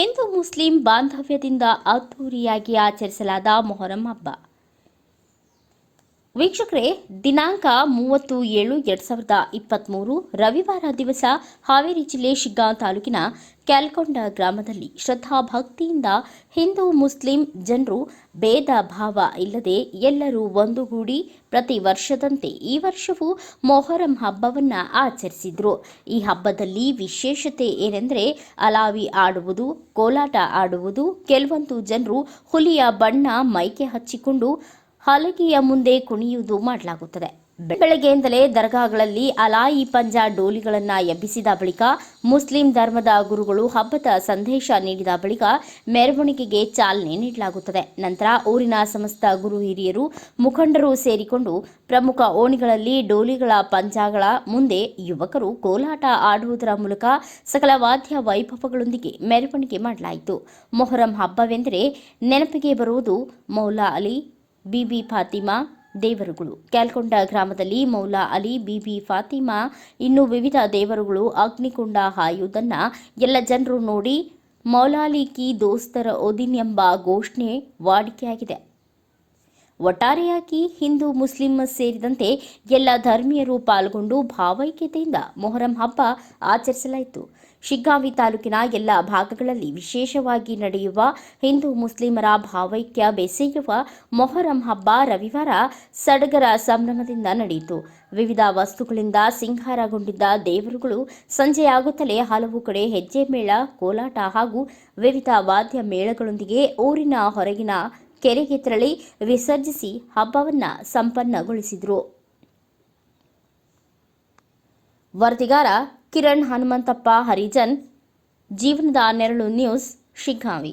Hindu Muslim ಬಾಂಧವ್ಯದಿಂದ ಅದ್ದೂರಿಯಾಗಿ ಆಚರಿಸಲಾದ ಮೊಹರಂ ಹಬ್ಬ. ವೀಕ್ಷಕರೇ, ದಿನಾಂಕ ಮೂವತ್ತು ಏಳು ಎರಡು ಸಾವಿರದ ಇಪ್ಪತ್ತ್ಮೂರು ರವಿವಾರ ದಿವಸ ಹಾವೇರಿ ಜಿಲ್ಲೆ ಶಿಗ್ಗಾಂವ್ ತಾಲೂಕಿನ ಕ್ಯಾಲ್ಕೊಂಡ ಗ್ರಾಮದಲ್ಲಿ ಶ್ರದ್ಧಾ ಭಕ್ತಿಯಿಂದ ಹಿಂದೂ ಮುಸ್ಲಿಂ ಜನರು ಭೇದ ಭಾವ ಇಲ್ಲದೆ ಎಲ್ಲರೂ ಒಂದುಗೂಡಿ ಪ್ರತಿ ವರ್ಷದಂತೆ ಈ ವರ್ಷವೂ ಮೊಹರಂ ಹಬ್ಬವನ್ನು ಆಚರಿಸಿದ್ರು. ಈ ಹಬ್ಬದಲ್ಲಿ ವಿಶೇಷತೆ ಏನೆಂದರೆ ಅಲಾವಿ ಆಡುವುದು, ಕೋಲಾಟ ಆಡುವುದು, ಕೆಲವೊಂದು ಜನರು ಹುಲಿಯ ಬಣ್ಣ ಮೈಕೆ ಹಚ್ಚಿಕೊಂಡು ಹಲಗೆಯ ಮುಂದೆ ಕುಣಿಯುವುದು ಮಾಡಲಾಗುತ್ತದೆ. ಬೆಳಗ್ಗೆಯಿಂದಲೇ ದರ್ಗಾಗಳಲ್ಲಿ ಅಲಾಯಿ ಪಂಜ ಡೋಲಿಗಳನ್ನು ಎಬ್ಬಿಸಿದ ಬಳಿಕ ಮುಸ್ಲಿಂ ಧರ್ಮದ ಗುರುಗಳು ಹಬ್ಬದ ಸಂದೇಶ ನೀಡಿದ ಬಳಿಕ ಮೆರವಣಿಗೆಗೆ ಚಾಲನೆ ನೀಡಲಾಗುತ್ತದೆ. ನಂತರ ಊರಿನ ಸಮಸ್ತ ಗುರು ಹಿರಿಯರು, ಮುಖಂಡರು ಸೇರಿಕೊಂಡು ಪ್ರಮುಖ ಓಣಿಗಳಲ್ಲಿ ಡೋಲಿಗಳ ಪಂಜಾಗಳ ಮುಂದೆ ಯುವಕರು ಕೋಲಾಟ ಆಡುವುದರ ಮೂಲಕ ಸಕಲ ವಾದ್ಯ ವೈಭವಗಳೊಂದಿಗೆ ಮೆರವಣಿಗೆ ಮಾಡಲಾಯಿತು. ಮೊಹರಂ ಹಬ್ಬವೆಂದರೆ ನೆನಪಿಗೆ ಬರುವುದು ಮೌಲಾ ಅಲಿ ಬಿಬಿ ಫಾತಿಮಾ ದೇವರುಗಳು. ಕ್ಯಾಲ್ಕೊಂಡ ಗ್ರಾಮದಲ್ಲಿ ಮೌಲಾ ಅಲಿ, ಬಿಬಿ ಫಾತಿಮಾ, ಇನ್ನು ವಿವಿಧ ದೇವರುಗಳು ಅಗ್ನಿಕುಂಡ ಹಾಯುವುದನ್ನು ಎಲ್ಲ ಜನರು ನೋಡಿ ಮೌಲಾಲಿ ಕಿ ದೋಸ್ತರ ಒದಿನ್ ಎಂಬ ಘೋಷಣೆ ವಾಡಿಕೆಯಾಗಿದೆ. ಒಟ್ಟಾರೆಯಾಗಿ ಹಿಂದೂ ಮುಸ್ಲಿಂ ಸೇರಿದಂತೆ ಎಲ್ಲ ಧರ್ಮೀಯರು ಪಾಲ್ಗೊಂಡು ಭಾವೈಕ್ಯತೆಯಿಂದ ಮೊಹರಂ ಹಬ್ಬ ಆಚರಿಸಲಾಯಿತು. ಶಿಗ್ಗಾಂವಿ ತಾಲೂಕಿನ ಎಲ್ಲ ಭಾಗಗಳಲ್ಲಿ ವಿಶೇಷವಾಗಿ ನಡೆಯುವ ಹಿಂದೂ ಮುಸ್ಲಿಮರ ಭಾವೈಕ್ಯ ಬೆಸೆಯುವ ಮೊಹರಂ ಹಬ್ಬ ರವಿವಾರ ಸಡಗರ ಸಂಭ್ರಮದಿಂದ ನಡೆಯಿತು. ವಿವಿಧ ವಸ್ತುಗಳಿಂದ ಸಿಂಗಾರಗೊಂಡಿದ್ದ ದೇವರುಗಳು ಸಂಜೆಯಾಗುತ್ತಲೇ ಹಲವು ಕಡೆ ಹೆಜ್ಜೆ ಮೇಳ, ಕೋಲಾಟ ಹಾಗೂ ವಿವಿಧ ವಾದ್ಯ ಮೇಳಗಳೊಂದಿಗೆ ಊರಿನ ಹೊರಗಿನ ಕೆರೆಗೆ ತೆರಳಿ ವಿಸರ್ಜಿಸಿ ಹಬ್ಬವನ್ನು ಸಂಪನ್ನಗೊಳಿಸಿದರು. ವರದಿಗಾರ ಕಿರಣ್ ಹನುಮಂತಪ್ಪ ಹರಿಜನ್. ಜೀವನದ ನೆರಳು ನ್ಯೂಸ್ ಶಿಗ್ಗಾಂವಿ.